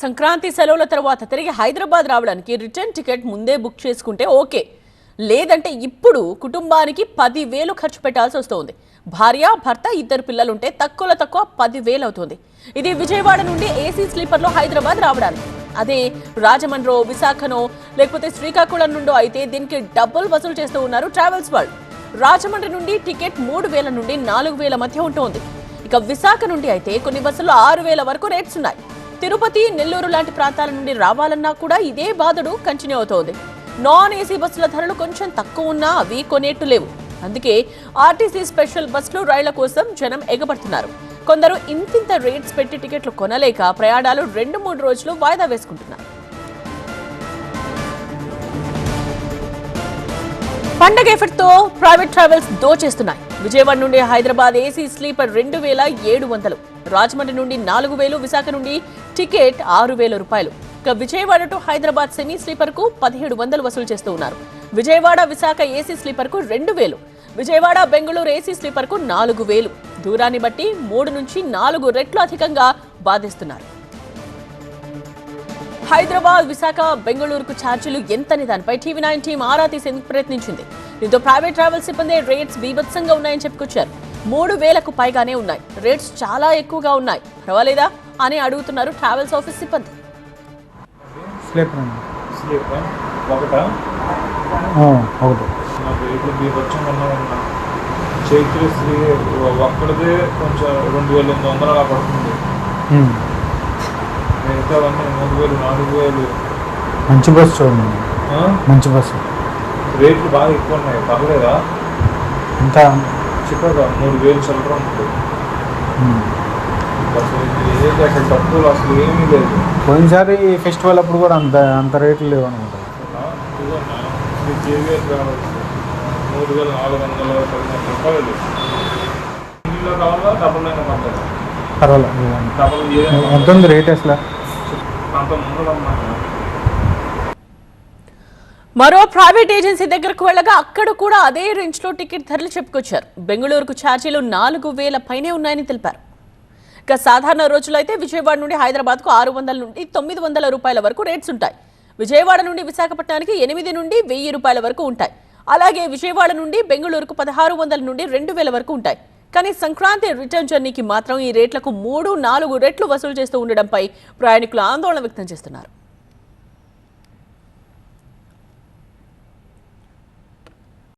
సంక్రాంతి సెలవుల తర్వాత తిరిగి హైదరాబాద్ రావడానికి రిటర్న్ టికెట్ ముందే బుక్ చేసుకుంటే ఓకే. లేదంటే ఇప్పుడు కుటుంబానికి పదివేలు ఖర్చు పెట్టాల్సి వస్తుంది. భార్య భర్త ఇద్దరు పిల్లలుంటే తక్కువలో తక్కువ పదివేలు అవుతుంది. ఇది విజయవాడ నుండి ఏసీ స్లీపర్లో హైదరాబాద్ రావడానికి. అదే రాజమండ్రో విశాఖనో లేకపోతే శ్రీకాకుళం నుండో అయితే దీనికి డబ్బులు వసూలు చేస్తూ ఉన్నారు ట్రావెల్స్ వాళ్ళు. రాజమండ్రి నుండి టికెట్ మూడు వేల నుండి నాలుగు వేల మధ్య ఉంటుంది. ఇక విశాఖ నుండి అయితే కొన్ని బస్సులు ఆరు వేల వరకు రేట్స్ ఉన్నాయి. తిరుపతి నెల్లూరు లాంటి ప్రాంతాల నుండి రావాలన్నా కూడా ఇదే బాధడు కంటిన్యూ అవుతోంది. నాన్ ఏసీ బస్సుల ధరలు కొంచెం తక్కువ ఉన్నా అవి కొనేట్టు లేవు. అందుకే ఆర్టీసీ స్పెషల్ బస్సులు రైళ్ళ కోసం జనం ఎగబడుతున్నారు. కొందరు ఇంతింత రేట్స్ పెట్టి టికెట్లు కొనలేక ప్రయాణాలు రెండు మూడు రోజులు వాయిదా వేసుకుంటున్నారు. పండగ ఎఫెక్ట్తో ప్రైవేట్ ట్రావెల్స్ దోచేస్తున్నాయి. విజయవాడ నుండి హైదరాబాద్ ఏసీ స్లీపర్ రెండు వేల ఏడు వందలు రాజమండ్రి నుండి నాలుగు వేలు విశాఖ నుండి టికెట్ ఆరు వేల రూపాయలు. ఇక విజయవాడ టు హైదరాబాద్ సెమీ స్లీపర్కు పదిహేడు వందలు వసూలు చేస్తూ ఉన్నారు. విజయవాడ విశాఖ ఏసీ స్లీపర్కు రెండు వేలు విజయవాడ బెంగళూరు ఏసీ స్లీపర్కు నాలుగు వేలు. దూరాన్ని బట్టి మూడు నుంచి నాలుగు రెట్లు అధికంగా బాధిస్తున్నారు. హైదరాబాద్ విశాఖ బెంగళూరుకు ఛార్జీలు ఎంతని దానిపై టీవీ నైన్ టీం ఆరా తీసేందుకు ప్రయత్నించింది. దీంతో ప్రైవేట్ ట్రావెల్ సిబ్బంది రేట్స్ బీభత్సంగా ఉన్నాయని చెప్పుకొచ్చారు. మూడు వేలకు పైగానే ఉన్నాయి. రేట్స్ చాలా ఎక్కువగా ఉన్నాయి. పర్వాలేదా అని అడుగుతున్నారు ట్రావెల్స్ ఆఫీస్ సిబ్బంది. ఉన్న చైత్రశ్రీ ఒక్కడిదే కొంచెం రెండు వేల ఎనిమిది వందలు అలా పడుతుంది. మిగతావన్నీ మూడు వేలు నాలుగు వేలు. మంచి బస్సు చూడండి? మంచి బస్సు. రేట్లు బాగా ఎక్కువ ఉన్నాయి. పర్లేదా? ఎంత చెప్పాగా మూడు వేలు చిల్లర ఉంటుంది. అసలు అసలు తక్కువలు అసలు ఏమీ లేదు. పోయినసారి ఫెస్టివల్ అప్పుడు కూడా అంత అంత రేట్లు లేవు అనమాట మూడు వేల నాలుగు వందల పదిహేను రూపాయలు కావాలా? డబుల్ పర్వాలేదు. ఎంత ఉంది రేట్ అసలు. మరో ప్రైవేట్ ఏజెన్సీ దగ్గరకు వెళ్ళగా అక్కడ కూడా అదే రేంజ్లో టికెట్ ధరలు చెప్పుకొచ్చారు. బెంగళూరుకు ఛార్జీలు నాలుగు వేల పైనే ఉన్నాయని తెలిపారు. ఇక సాధారణ రోజుల్లో అయితే విజయవాడ నుండి హైదరాబాద్కు ఆరు వందల నుండి తొమ్మిది వందల రూపాయల వరకు రేట్స్ ఉంటాయి. విజయవాడ నుండి విశాఖపట్నానికి ఎనిమిది నుండి వెయ్యి రూపాయల వరకు ఉంటాయి. అలాగే విజయవాడ నుండి బెంగళూరుకు పదహారు వందల నుండి రెండు వేల వరకు ఉంటాయి. కానీ సంక్రాంతి రిటర్న్ జర్నీకి మాత్రం ఈ రేట్లకు మూడు నాలుగు రెట్లు వసూలు చేస్తూ ఉండడంపై ప్రయాణికులు ఆందోళన వ్యక్తం చేస్తున్నారు.